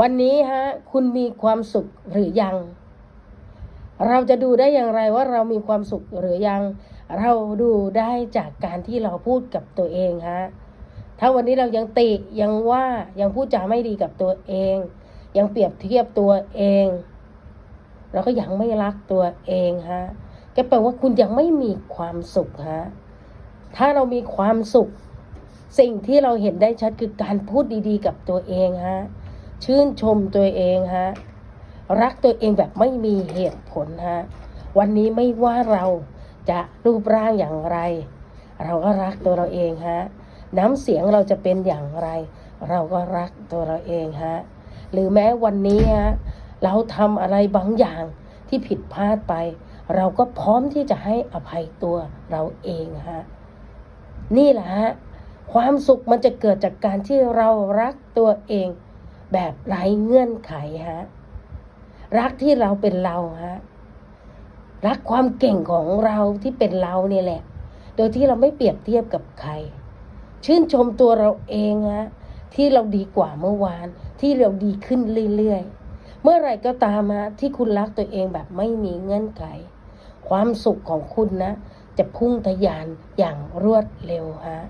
วันนี้ฮะคุณมีความสุขหรือยัง เราจะดูได้อย่างไรว่าเรามีความสุขหรือยัง เราดูได้จากการที่เราพูดกับตัวเองฮะถ้าวันนี้เรายังติยังว่ายังพูดจาไม่ดีกับตัวเอง ยังเปรียบเทียบตัวเอง เราก็ยังไม่รักตัวเองฮะก็แปลว่าคุณยังไม่มีความสุขฮะถ้าเรามีความสุข สิ่งที่เราเห็นได้ชัดคือการพูดดีๆ กับตัวเองฮะ ชื่นชมตัวเองฮะ รักตัวเองแบบไม่มีเหตุผลฮะ วันนี้ไม่ว่าเราจะรูปร่างอย่างไร เราก็รักตัวเราเองฮะ น้ำเสียงเราจะเป็นอย่างไร เราก็รักตัวเราเองฮะ หรือแม้วันนี้ฮะ เราทำอะไรบางอย่างที่ผิดพลาดไป เราก็พร้อมที่จะให้อภัยตัวเราเองฮะ นี่แหละฮะ ความสุขมันจะเกิดจากการที่เรารักตัวเอง แบบไร้เงื่อนไขฮะรักที่เราเป็นเราฮะรักความเก่งของเราที่เป็นเราเนี่ยแหละ โดยที่เราไม่เปรียบเทียบกับใคร ชื่นชมตัวเราเองฮะที่เราดีกว่าเมื่อวาน ที่เราดีขึ้นเรื่อยๆ เมื่อไรก็ตามฮะที่คุณรักตัวเองแบบไม่มีเงื่อนไข ความสุขของคุณนะ จะพุ่งทะยานอย่างรวดเร็วฮะ